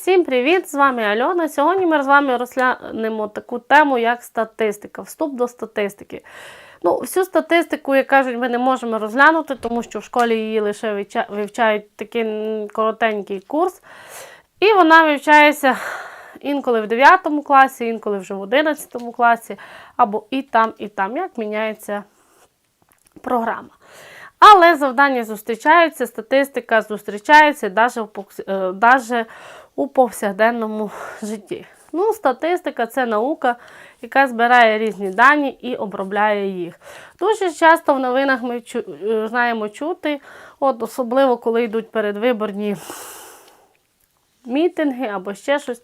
Всім привіт! З вами Альона. Сьогодні ми з вами розглянемо таку тему, як статистика, вступ до статистики. Ну, Всю статистику, як кажуть, ми не можемо розглянути, тому що в школі її лише вивчають такий коротенький курс. І вона вивчається інколи в 9 класі, інколи вже в 11 класі, або і там, і там, як міняється програма. Але завдання зустрічаються, статистика зустрічається навіть у, повсякденному житті. Ну, статистика це наука, яка збирає різні дані і обробляє їх. Дуже часто в новинах ми чу- е, знаємо чути, от особливо коли йдуть передвиборні мітинги або ще щось,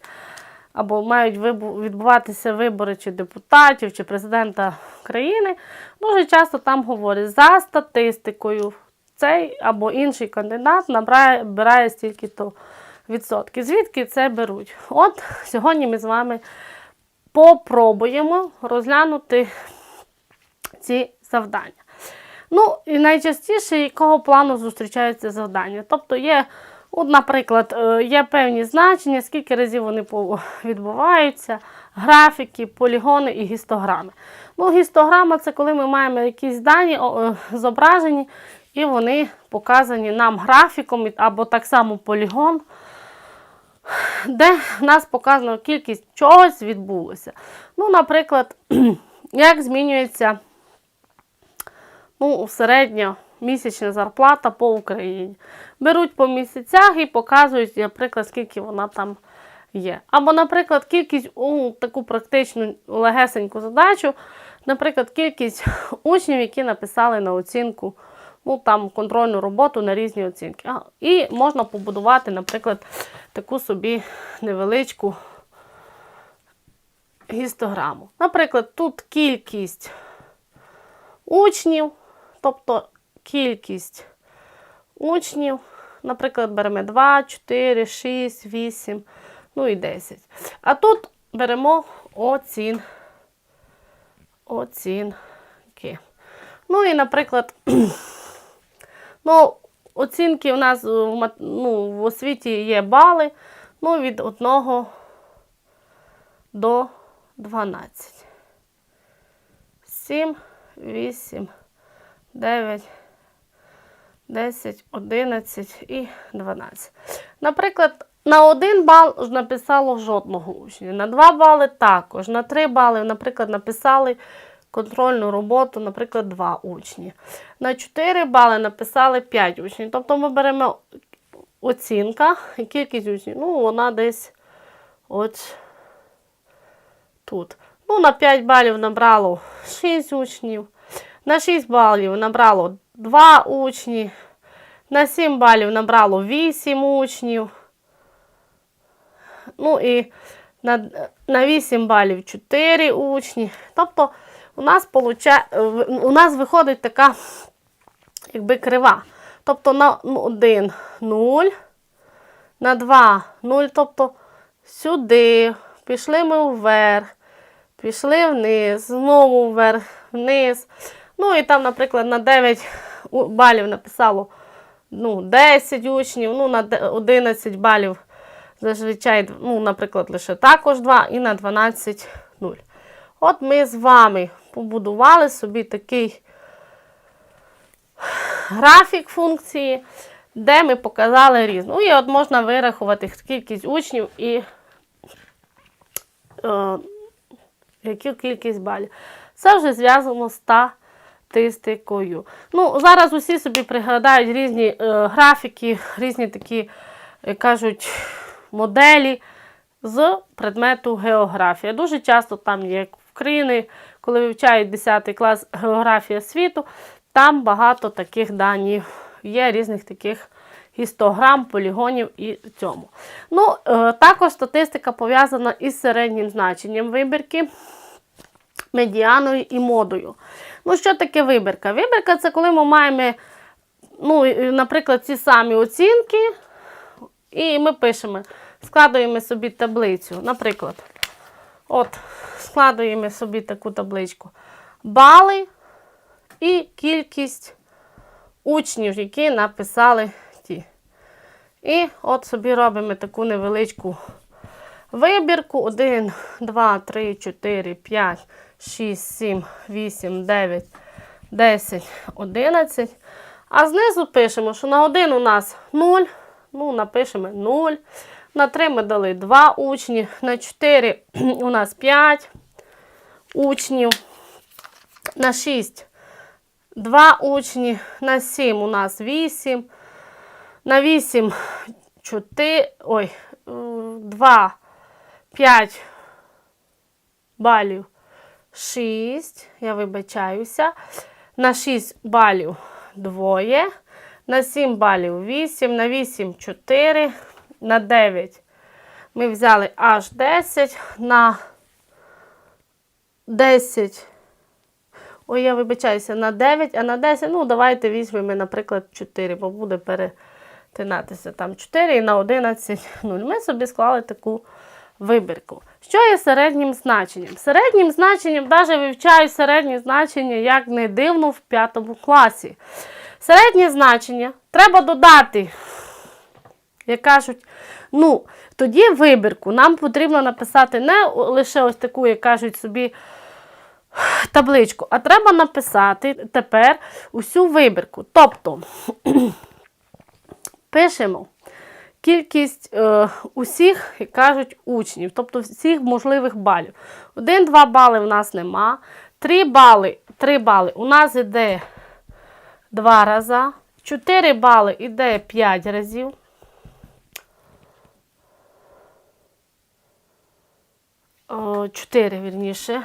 або мають відбуватися вибори чи депутатів, чи президента країни, дуже часто там говорять за статистикою. Цей або інший кандидат набирає, набирає стільки-то відсотків. Звідки це беруть? От сьогодні ми з вами попробуємо розглянути ці завдання. Ну, і найчастіше якого плану зустрічаються завдання. Тобто є, от, наприклад, е, є певні значення, скільки разів вони відбуваються, графіки, полігони і гістограми. Ну, гістограма це коли ми маємо якісь дані е, зображені, і вони показані нам графіком або так само полігон де нас показано кількість чогось відбулося. Ну, наприклад, як змінюється ну, середня місячна зарплата по Україні. Беруть по місяцях і показують, наприклад, скільки вона там є. Або, наприклад, кількість у таку практичну легесеньку задачу, наприклад, кількість учнів, які написали на оцінку. Ну, там контрольну роботу на різні оцінки. А, І можна побудувати, наприклад, таку собі невеличку гістограму. Наприклад, тут кількість учнів, тобто кількість учнів, наприклад, беремо 2, 4, 6, 8, ну і 10. А тут беремо оцін, оцінки. Ну і, наприклад, ну, оцінки у нас в, ну, в освіті є бали ну, від 1 до 12. 7, 8, 9, 10, 11 і 12. Наприклад, на 1 бал написало жодного учня, на 2 бали також, на 3 бали, наприклад, написали контрольну роботу, наприклад, 2 учні. На 4 бали написали 5 учнів. Тобто ми беремо оцінка і кількість учнів. Ну, вона десь от тут. Ну, на 5 балів набрало 6 учнів. На 6 балів набрало 2 учні. На 7 балів набрало 8 учнів. Ну і на, на 8 балів 4 учні. Тобто у нас, получа... у нас виходить така якби крива. Тобто на 1 0, на 2 0, тобто сюди. Пішли ми вверх, пішли вниз, знову вверх, вниз. Ну і там, наприклад, на 9 балів написало ну, 10 учнів, ну, на 11 балів зазвичай, ну, наприклад, лише також 2 і на 12 0. От ми з вами побудували собі такий графік функції, де ми показали різну. Ну, і от можна вирахувати кількість учнів і е, яку кількість балів. Це вже зв'язано з статистикою. Ну, зараз усі собі пригадають різні е, графіки, різні такі, як кажуть, моделі з предмету географія. Дуже часто там є країни, коли вивчають 10 клас географія світу, там багато таких даних є, різних таких гістограм, полігонів і цьому. Ну, е, також статистика пов'язана із середнім значенням вибірки, медіаною і модою. Ну, що таке вибірка? Вибірка це коли ми маємо, ну, наприклад, ці самі оцінки, і ми пишемо, складуємо собі таблицю. Наприклад, от, складуємо собі таку табличку. Бали і кількість учнів, які написали ті. І от собі робимо таку невеличку вибірку. 1, 2, 3, 4, 5, 6, 7, 8, 9, 10, 11. А знизу пишемо, що на 1 у нас 0. Ну, напишемо 0. На 3 ми дали 2 учні. На 4 у нас 5 учнів. На 6 2 учні. На 7 у нас 8. На 8 4. Ой, 2, 5 балів. 6. Я вибачаюся. На 6 балів двоє. На 7 балів 8, на 8 4, на 9 ми взяли аж 10, на 10. Ой, я вибачаюся, на 9, а на 10, ну, давайте візьмемо, наприклад, 4, бо буде перетинатися там 4 і на 11 0. Ми собі склали таку вибірку. Що є середнім значенням? Середнім значенням, навіть вивчаю середні значення, як не дивно, в 5 класі. Середнє значення треба додати, як кажуть, ну, тоді вибірку нам потрібно написати не лише ось таку, як кажуть собі, табличку, а треба написати тепер усю вибірку. Тобто пишемо кількість е, усіх, як кажуть, учнів, тобто всіх можливих балів. Один-два бали в нас нема. Три бали, 3 бали у нас іде 2 рази. 4 бали іде 5 разів. О, 4, вірніше.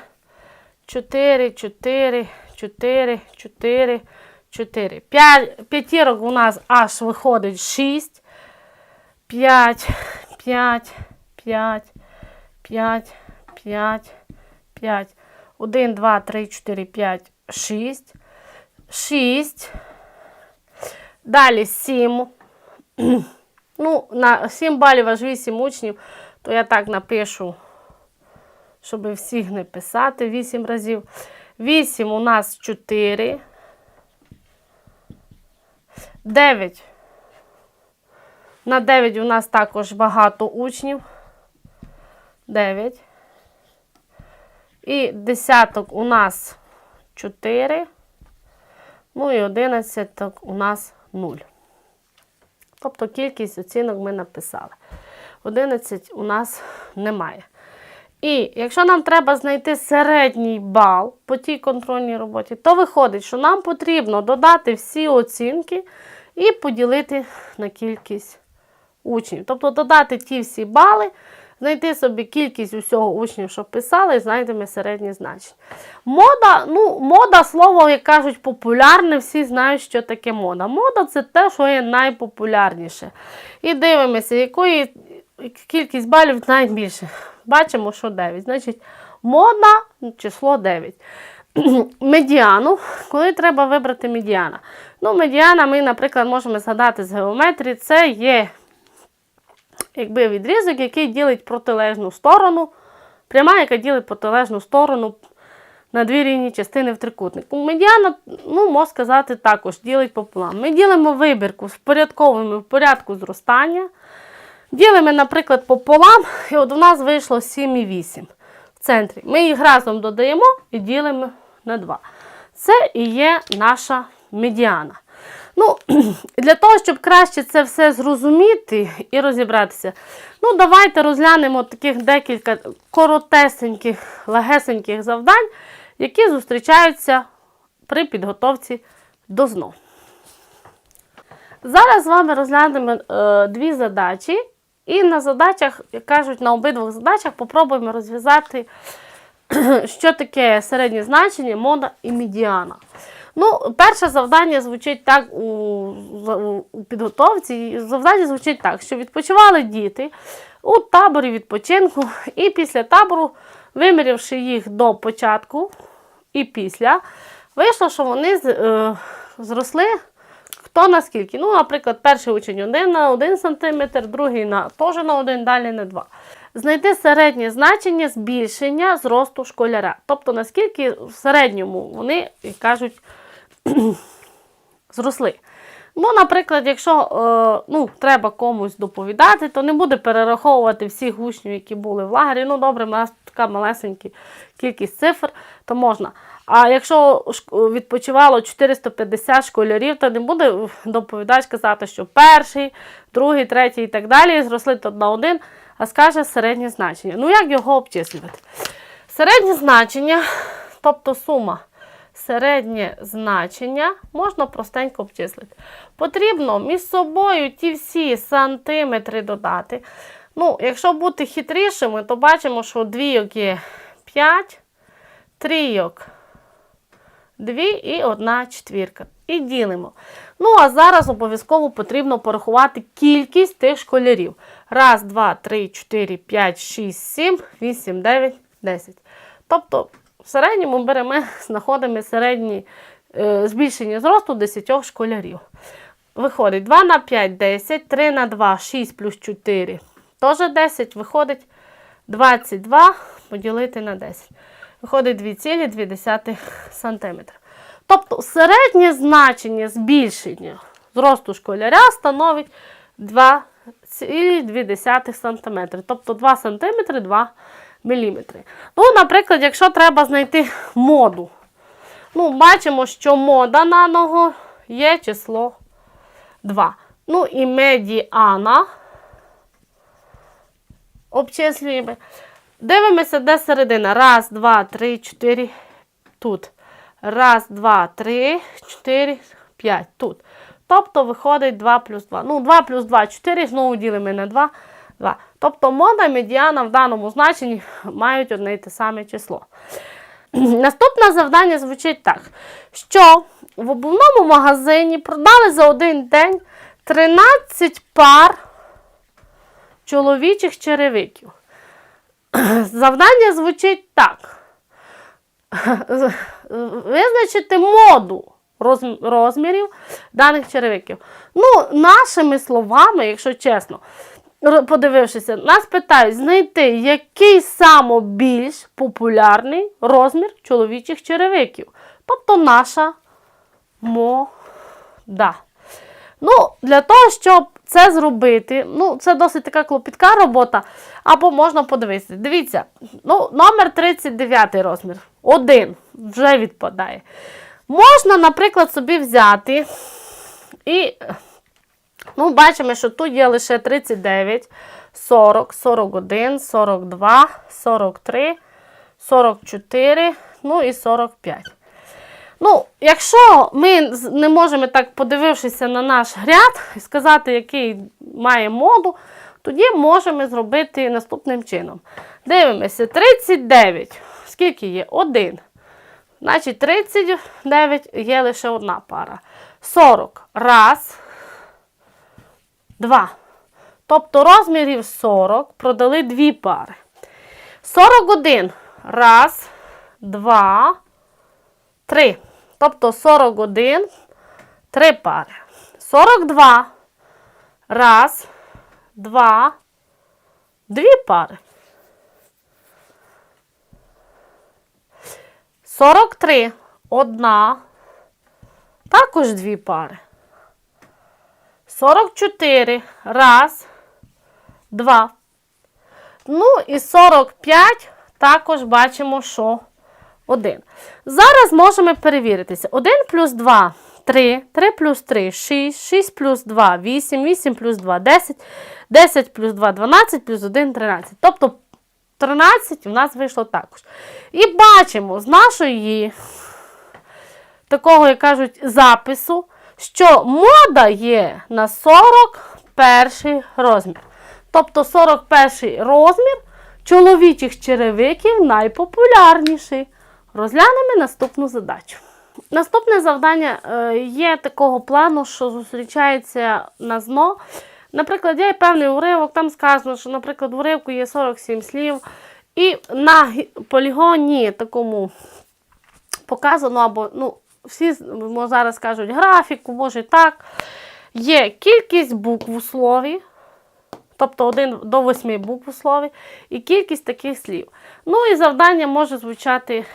4, 4, 4, 4, 4. 5, п'ятірок у нас аж виходить 6. 5, 5, 5, 5, 5, 5. 1, 2, 3, 4, 5, 6. 6. Далі 7. Ну, на 7 балів аж 8 учнів, то я так напишу, щоб всіх не писати 8 разів. 8 у нас 4. 9. На 9 у нас також багато учнів. 9. І десяток у нас 4. Ну і 11 у нас 0. Тобто кількість оцінок ми написали. 11 у нас немає. І якщо нам треба знайти середній бал по тій контрольній роботі, то виходить, що нам потрібно додати всі оцінки і поділити на кількість учнів. Тобто додати ті всі бали, знайти собі кількість усього учнів, що писали, і знайдемо середнє значення. Мода, ну, мода, слово, як кажуть, популярне, всі знають, що таке мода. Мода це те, що є найпопулярніше. І дивимося, якої кількість балів найбільше. Бачимо, що 9. Значить, мода число 9. Медіану, коли треба вибрати медіана. Ну, медіана ми, наприклад, можемо згадати з геометрії, це є якби відрізок, який ділить протилежну сторону, пряма, яка ділить протилежну сторону на дві рівні частини в трикутнику. Медіана, ну, можна сказати, також ділить пополам. Ми ділимо вибірку, впорядковуємо в порядку зростання. Ділимо, наприклад, пополам, і от у нас вийшло 7,8 в центрі. Ми їх разом додаємо і ділимо на 2. Це і є наша медіана. Ну, Для того, щоб краще це все зрозуміти і розібратися, ну, давайте розглянемо таких декілька коротесеньких, легесеньких завдань, які зустрічаються при підготовці до ЗНО. Зараз з вами розглянемо е, дві задачі. І на задачах, як кажуть, на обидвох задачах попробуємо розв'язати, що таке середнє значення, мода і медіана. Ну, Перше завдання звучить так у, у підготовці. Завдання звучить так, що відпочивали діти у таборі відпочинку, і після табору, вимірявши їх до початку і після, вийшло, що вони е, зросли. Хто наскільки? Ну, наприклад, перший учень один на 1 см, другий на теж на 1, далі на 2. Знайти середнє значення збільшення зросту школяра. Тобто, наскільки в середньому вони, як кажуть, зросли. Ну, наприклад, якщо е, ну, треба комусь доповідати, то не буде перераховувати всіх учнів, які були в лагері. Ну, добре, у нас така малесенька кількість цифр, то можна. А якщо відпочивало 450 школярів, то не буде доповідач казати, що перший, другий, третій і так далі зросли тут на один, а скаже середнє значення. Ну, як його обчислювати? Середнє значення, тобто сума середнє значення можна простенько обчислити. Потрібно між собою ті всі сантиметри додати. Ну, якщо бути хитрішими, то бачимо, що двійок є 5, трійок 2 і 1 четвірка. І ділимо. Ну, а зараз обов'язково потрібно порахувати кількість тих школярів. Раз, два, три, чотири, п'ять, шість, сім, вісім, дев'ять, десять. Тобто, в середньому беремо, знаходимо середнє е, збільшення зросту 10 школярів. Виходить 2 на 5 10, 3 на 2 6 плюс 4 теж 10, виходить 22 поділити на 10. Виходить 2,2 см. Тобто середнє значення збільшення зросту школяря становить 2,2 см. Тобто 2 см 2 мм. Ну, наприклад, якщо треба знайти моду. Ну, бачимо, що мода на ногу є число 2. Ну і медіана обчислюємо. Дивимося, де середина. Раз, два, три, чотири. Тут. Раз, два, три, чотири, п'ять. Тут. Тобто виходить 2 плюс 2. Ну, 2 плюс 2, 4, знову ділимо на 2. 2. Тобто мода медіана в даному значенні мають одне й те саме число. Наступне завдання звучить так, що в обувному магазині продали за один день 13 пар чоловічих черевиків. Завдання звучить так. Визначити моду розмірів даних черевиків. Ну, нашими словами, якщо чесно, подивившися, нас питають знайти, який самобільш популярний розмір чоловічих черевиків. Тобто наша мода. Ну, для того, щоб це зробити, ну, це досить така клопітка робота, або можна подивитися. Дивіться, ну, номер 39 розмір. Один вже відпадає. Можна, наприклад, собі взяти і, ну, бачимо, що тут є лише 39, 40, 41, 42, 43, 44, ну і 45. Ну, якщо ми не можемо так, подивившися на наш ряд, і сказати, який має моду, тоді можемо зробити наступним чином. Дивимося, 39. Скільки є? Один. Значить, 39 є лише одна пара. 40. Раз. Два. Тобто розмірів 40 продали дві пари. 41. Раз, два, три. Тобто 41, три пари. 42. Раз, два, дві пари. 43. Одна. Також дві пари. 44. Раз, два. Ну і 45 також бачимо, що 1. Зараз можемо перевіритися. 1 плюс 2 3, 3 плюс 3 6, 6 плюс 2 8, 8 плюс 2 10, 10 плюс 2 12, плюс 1 13. Тобто 13 у нас вийшло також. І бачимо з нашої такого, як кажуть, запису, що мода є на 41 розмір. Тобто 41 розмір чоловічих черевиків найпопулярніший. Розглянемо наступну задачу. Наступне завдання е, є такого плану, що зустрічається на ЗНО. Наприклад, є певний уривок, там сказано, що, наприклад, в уривку є 47 слів, і на полігоні такому показано, або ну, всі зараз кажуть графіку, може так. Є кількість букв у слові, тобто 1 до 8 букв у слові, і кількість таких слів. Ну і завдання може звучати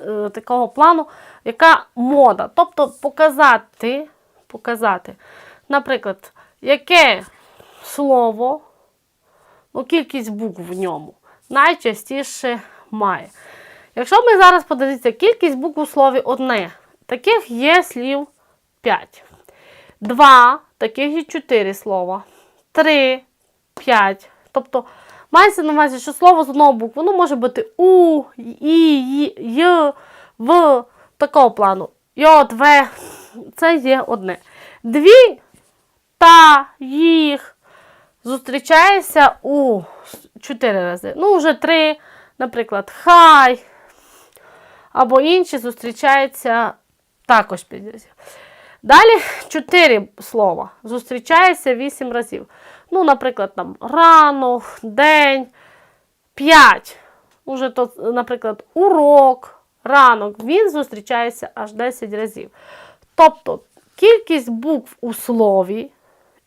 е, такого плану, яка мода. Тобто показати, показати наприклад, яке слово, ну, кількість букв в ньому найчастіше має. Якщо ми зараз подивіться, кількість букв у слові одне, таких є слів 5. Два, таких є 4 слова. Три, 5. Тобто, мається на увазі, що слово з одного букви воно може бути У, І, Й, В, такого плану. Й, В. Це є одне. Дві та їх зустрічається у чотири рази. Ну, вже три, наприклад, хай. Або інші зустрічаються також разів. Далі чотири слова. Зустрічається вісім разів. Ну, наприклад, там ранок, день, п'ять. Уже то, наприклад, урок, ранок. Він зустрічається аж 10 разів. Тобто кількість букв у слові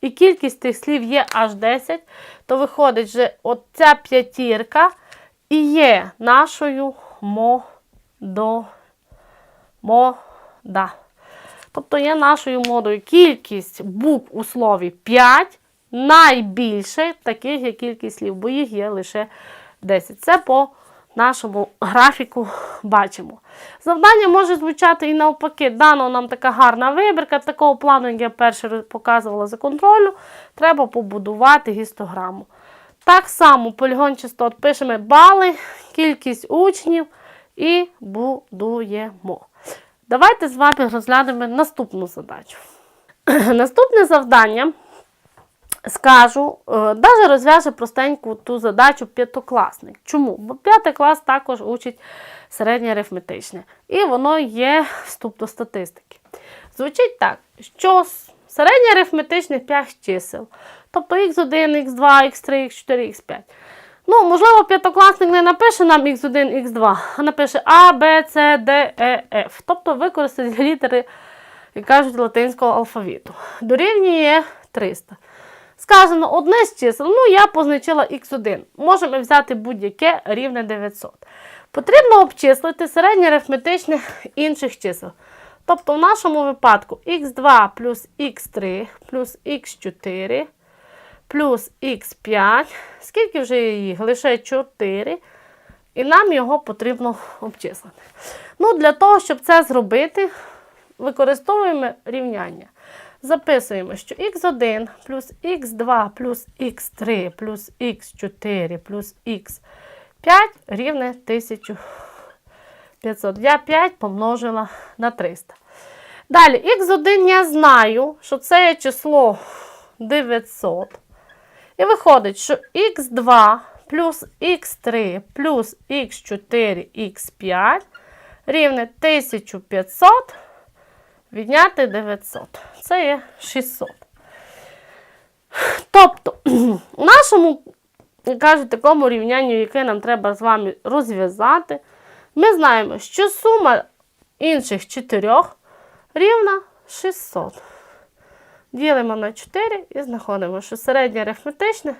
і кількість тих слів є аж 10, то виходить, що оця п'ятірка і є нашою модо. Мода. Тобто є нашою модою кількість букв у слові 5, найбільше таких є кількість слів, бо їх є лише 10. Це по нашому графіку бачимо. Завдання може звучати і навпаки. Дано нам така гарна вибірка, такого плану, як я перше показувала за контролю, треба побудувати гістограму. Так само полігон частот пишемо бали, кількість учнів і будуємо. Давайте з вами розглянемо наступну задачу. Наступне завдання, скажу, навіть розв'яже простеньку ту задачу п'ятокласник. Чому? Бо п'ятий клас також учить середнє арифметичне. І воно є вступ до статистики. Звучить так, що середнє арифметичних 5 чисел, тобто х1, х2, х3, х4, х5. Ну, можливо, п'ятокласник не напише нам x1, x2, а напише А, Б, С, Д, Е, Ф. Тобто використати літери, як кажуть, латинського алфавіту. Дорівнює 300. Сказано, одне з чисел, ну, я позначила x1. Можемо взяти будь-яке рівне 900. Потрібно обчислити середнє арифметичне інших чисел. Тобто, в нашому випадку x2 плюс x3 плюс x4 плюс х5. Скільки вже їх? Лише 4. І нам його потрібно обчислити. Ну, Для того, щоб це зробити, використовуємо рівняння. Записуємо, що х1 плюс х2 плюс х3 плюс х4 плюс х5 рівне 1500. Я 5 помножила на 300. Далі, х1 я знаю, що це число 900. І виходить, що х2 плюс х3 плюс х4 х5 рівне 1500 відняти 900. Це є 600. Тобто, у нашому, кажуть, такому рівнянню, яке нам треба з вами розв'язати, ми знаємо, що сума інших чотирьох рівна 600. Ділимо на 4 і знаходимо, що середнє арифметичне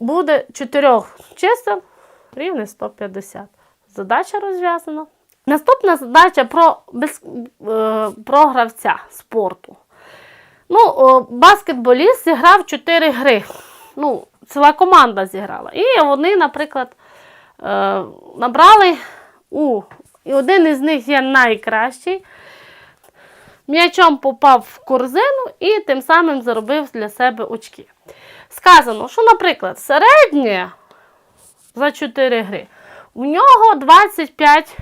буде 4 чисел рівне 150. Задача розв'язана. Наступна задача про без, е, про гравця спорту. Ну, Баскетболіст зіграв 4 гри. Ну, Ціла команда зіграла. І вони, наприклад, е, набрали у. І один із них є найкращий. М'ячом попав в корзину і тим самим заробив для себе очки. Сказано, що, наприклад, середнє за 4 гри у нього 25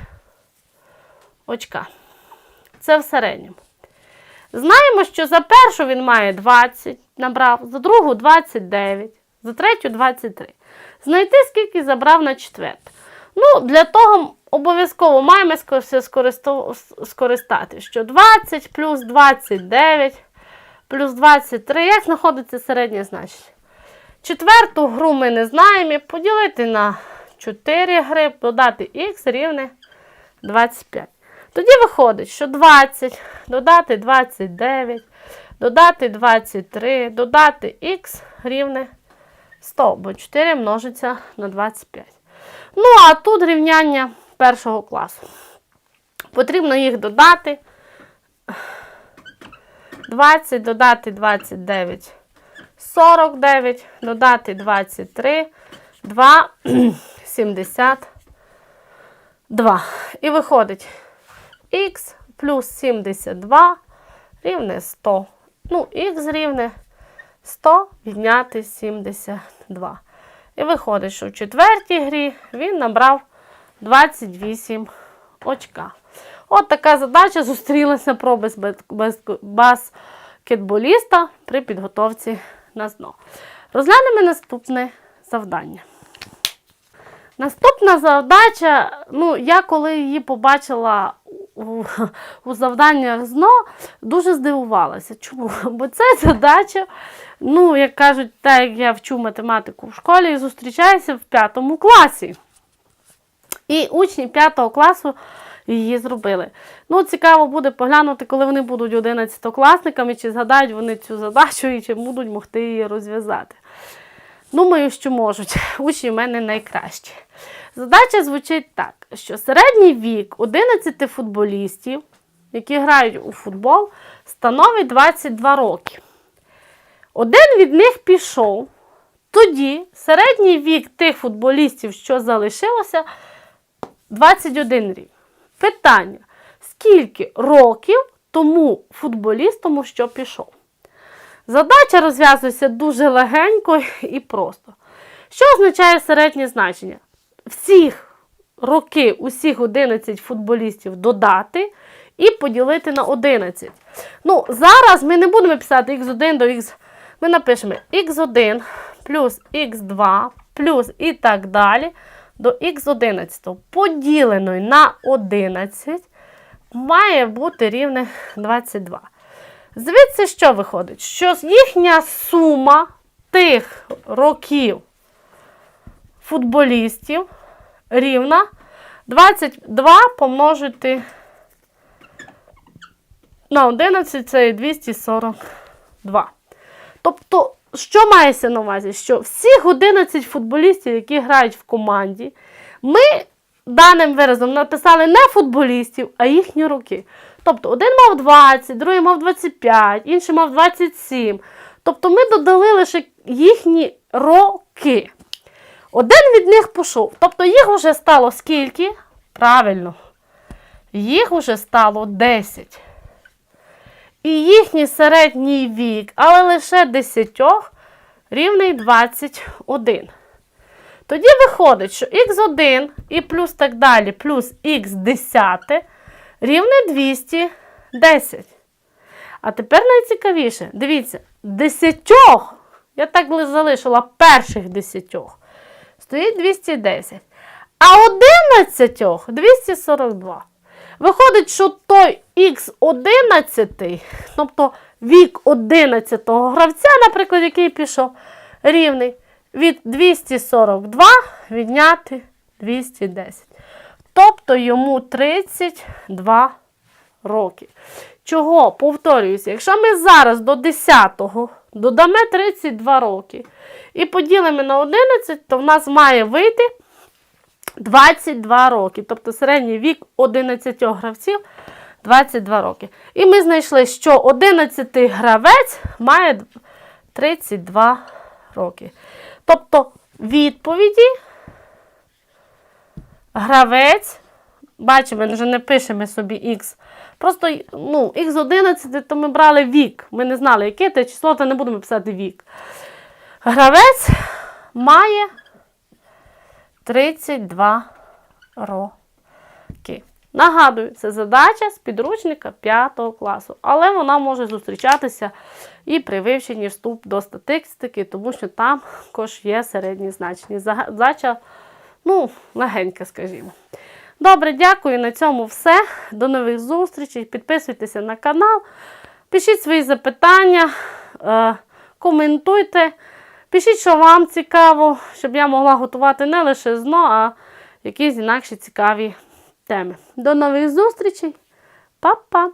очка. Це в середньому. Знаємо, що за першу він має 20 набрав, за другу 29, за третю 23. Знайти, скільки забрав на четверту. Ну, Для того обов'язково маємо скористати, що 20 плюс 29 плюс 23, як знаходиться середнє значення? Четверту гру ми не знаємо. Поділити на 4 гри, додати х рівне 25. Тоді виходить, що 20, додати 29, додати 23, додати х рівне 100, бо 4 множиться на 25. Ну, а тут рівняння першого класу. Потрібно їх додати. 20 додати 29, 49, додати 23, 2, 72. І виходить х плюс 72 рівне 100. Ну, х рівне 100 відняти 72. І виходить, що в четвертій грі він набрав 28 очка. От така задача зустрілася про баскетболіста при підготовці на ЗНО. Розглянемо наступне завдання. Наступна задача, ну, я коли її побачила у, у завданнях ЗНО, дуже здивувалася. Чому? Бо це задача, ну, як кажуть, так як я вчу математику в школі, зустрічається в п'ятому класі. І учні п'ятого класу її зробили. Ну, цікаво буде поглянути, коли вони будуть 11-класниками, чи згадають вони цю задачу і чи будуть могти її розв'язати. Думаю, що можуть. Учні в мене найкращі. Задача звучить так, що середній вік 11 футболістів, які грають у футбол, становить 22 роки. Один від них пішов. Тоді середній вік тих футболістів, що залишилося, 21 рік. Питання: скільки років тому футболістому, що пішов? Задача розв'язується дуже легенько і просто. Що означає середнє значення? Всіх роки, усіх 11 футболістів додати і поділити на 11. Ну, зараз ми не будемо писати x1 до x. Ми напишемо x1 плюс x2 плюс і так далі до х11 поділеної на 11 має бути рівне 22. Звідси що виходить? Що їхня сума тих років футболістів рівна 22 помножити на 11 це 242. Тобто, що мається на увазі? Що всіх 11 футболістів, які грають в команді, ми даним виразом написали не футболістів, а їхні роки. Тобто, один мав 20, другий мав 25, інший мав 27. Тобто ми додали лише їхні роки. Один від них пішов. Тобто їх вже стало скільки? Правильно. Їх вже стало 10. І їхній середній вік, але лише 10 рівний 21. Тоді виходить, що х1 і плюс так далі, плюс х 10 рівне 210. А тепер найцікавіше, дивіться, 10, я так залишила перших 10, стоїть 210. А 11 242. Виходить, що той Х11, тобто вік 11 гравця, наприклад, який пішов, рівний від 242 відняти 210. Тобто йому 32 роки. Чого? Повторююся, якщо ми зараз до 10-го додамо 32 роки і поділимо на 11, то в нас має вийти 22 роки. Тобто середній вік 11 гравців 22 роки. І ми знайшли, що 11 гравець має 32 роки. Тобто відповіді гравець, бачимо, вже не пишемо собі Х. Просто ну, Х11, то ми брали вік. Ми не знали, яке це число, то не будемо писати вік. Гравець має 32 роки. Нагадую, це задача з підручника 5 класу, але вона може зустрічатися і при вивченні вступ до статистики, тому що там також є середні значення. Задача, ну, легенька, скажімо. Добре, дякую. На цьому все. До нових зустрічей. Підписуйтеся на канал, пишіть свої запитання, е, коментуйте. Пишіть, що вам цікаво, щоб я могла готувати не лише ЗНО, а якісь інакші цікаві теми. До нових зустрічей. Па-па!